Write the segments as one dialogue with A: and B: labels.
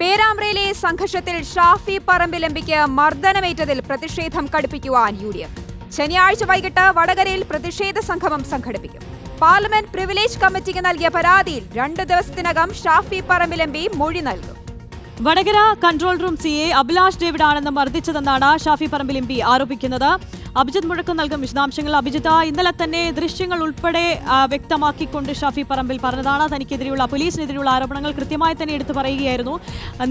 A: പേരാമ്പ്രയിലെ സംഘർഷത്തിൽ ഷാഫി പറമ്പിലമ്പിക്ക് മർദ്ദനമേറ്റതിൽ പ്രതിഷേധം കടുപ്പിക്കുവാൻ U D F. ശനിയാഴ്ച വൈകിട്ട് വടകരയിൽ പ്രതിഷേധ സംഗമം സംഘടിപ്പിക്കും. പാർലമെന്റ് പ്രിവിലേജ് കമ്മിറ്റിക്ക് നൽകിയ പരാതിയിൽ രണ്ട് ദിവസത്തിനകം ഷാഫി പറമ്പിലമ്പി മൊഴി നൽകും.
B: Vadakara control room C A Abhilash David ആണെന്ന് മർദ്ദിച്ചതെന്നാണ് ഷാഫി പറമ്പിൽ എം പി ആരോപിക്കുന്നത്. അഭിജിത് മുഴക്കം നൽകും വിശദാംശങ്ങൾ. അഭിജിത്ത് ഇന്നലെ തന്നെ ദൃശ്യങ്ങൾ ഉൾപ്പെടെ വ്യക്തമാക്കിക്കൊണ്ട് ഷാഫി പറമ്പിൽ പറഞ്ഞതാണ്. തനിക്കെതിരെയുള്ള പോലീസിനെതിരെയുള്ള ആരോപണങ്ങൾ കൃത്യമായി തന്നെ എടുത്തു പറയുകയായിരുന്നു.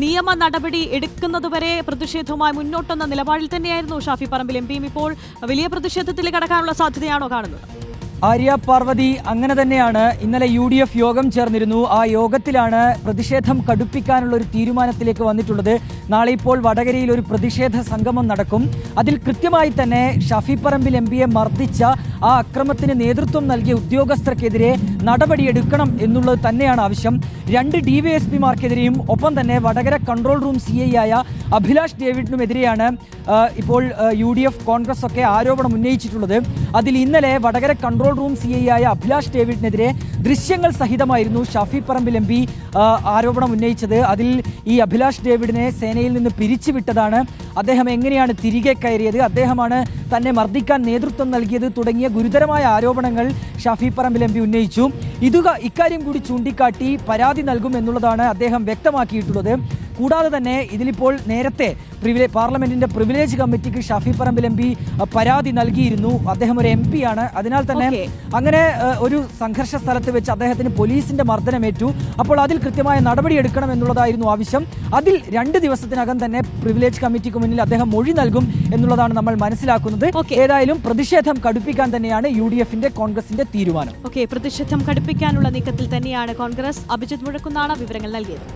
B: നിയമ നടപടി എടുക്കുന്നതുവരെ പ്രതിഷേധവുമായി മുന്നോട്ടെന്ന നിലപാടിൽ തന്നെയായിരുന്നു ഷാഫി പറമ്പിൽ എം പിയും ഇപ്പോൾ വലിയ പ്രതിഷേധത്തിൽ കടക്കാനുള്ള സാധ്യതയാണോ കാണുന്നത്?
C: ആര്യ പാർവതി അങ്ങനെ തന്നെയാണ് ഇന്നലെ യു ഡി എഫ് യോഗം ചേർന്നിരുന്നു. ആ യോഗത്തിലാണ് പ്രതിഷേധം കടുപ്പിക്കാനുള്ള ഒരു തീരുമാനത്തിലേക്ക് വന്നിട്ടുള്ളത്. നാളെ ഇപ്പോൾ വടകരയിൽ ഒരു പ്രതിഷേധ സംഗമം നടക്കും. അതിൽ കൃത്യമായി തന്നെ ഷഫി പറമ്പിൽ എം പിയെ മർദ്ദിച്ച ആ അക്രമത്തിന് നേതൃത്വം നൽകിയ ഉദ്യോഗസ്ഥർക്കെതിരെ നടപടിയെടുക്കണം എന്നുള്ളത് തന്നെയാണ് ആവശ്യം. രണ്ട് ഡി വൈ എസ് പിമാർക്കെതിരെയും ഒപ്പം തന്നെ Vadakara control room C I ആയ അഭിലാഷ് ഡേവിഡിനുമെതിരെയാണ് ഇപ്പോൾ യു ഡി എഫ് കോൺഗ്രസ് ഒക്കെ ആരോപണം ഉന്നയിച്ചിട്ടുള്ളത്. അതിൽ ഇന്നലെ Vadakara control room C I ആയ അഭിലാഷ് ഡേവിഡിനെതിരെ ദൃശ്യങ്ങൾ സഹിതമായിരുന്നു ഷാഫി പറമ്പിൽ എം പി ആരോപണം ഉന്നയിച്ചത്. അതിൽ ഈ അഭിലാഷ് ഡേവിഡിനെ സേനയിൽ നിന്ന് പിരിച്ചുവിട്ടതാണ്. അദ്ദേഹം എങ്ങനെയാണ് തിരികെ കയറിയത്? അദ്ദേഹമാണ് തന്നെ മർദ്ദിക്കാൻ നേതൃത്വം നൽകിയത് തുടങ്ങിയ ഗുരുതരമായ ആരോപണങ്ങൾ ഷാഫി പറമ്പിൽ എം പി ഉന്നയിച്ചു. ഇതുക ഇക്കാര്യം കൂടി ചൂണ്ടിക്കാട്ടി പരാതി നൽകും എന്നുള്ളതാണ് അദ്ദേഹം വ്യക്തമാക്കിയിട്ടുള്ളത്. കൂടാതെ തന്നെ ഇതിലിപ്പോൾ നേരത്തെ പ്രിവിലേ പാർലമെന്റിന്റെ പ്രിവിലേജ് കമ്മിറ്റിക്ക് ഷാഫി പറമ്പിൽ എം പി പരാതി നൽകിയിരുന്നു. അദ്ദേഹം ഒരു എം പി ആണ്. അതിനാൽ തന്നെ അങ്ങനെ ഒരു സംഘർഷ സ്ഥലത്ത് വെച്ച് അദ്ദേഹത്തിന് പോലീസിന്റെ മർദ്ദനമേറ്റു. അപ്പോൾ അതിൽ കൃത്യമായ നടപടി എടുക്കണം എന്നുള്ളതായിരുന്നു ആവശ്യം. അതിൽ രണ്ട് ദിവസത്തിനകം തന്നെ പ്രിവിലേജ് കമ്മിറ്റിക്ക് മുന്നിൽ അദ്ദേഹം മൊഴി നൽകും എന്നുള്ളതാണ് നമ്മൾ മനസ്സിലാക്കുന്നത്. ഏതായാലും പ്രതിഷേധം കടുപ്പിക്കാൻ തന്നെയാണ് യു ഡി എഫിന്റെ കോൺഗ്രസിന്റെ തീരുമാനം.
B: ഓക്കെ പ്രതിഷേധം കടുപ്പിക്കാനുള്ള നീക്കത്തിൽ തന്നെയാണ് കോൺഗ്രസ്. അഭിജിത് മുഴക്കുന്നാണ് വിവരങ്ങൾ നൽകിയത്.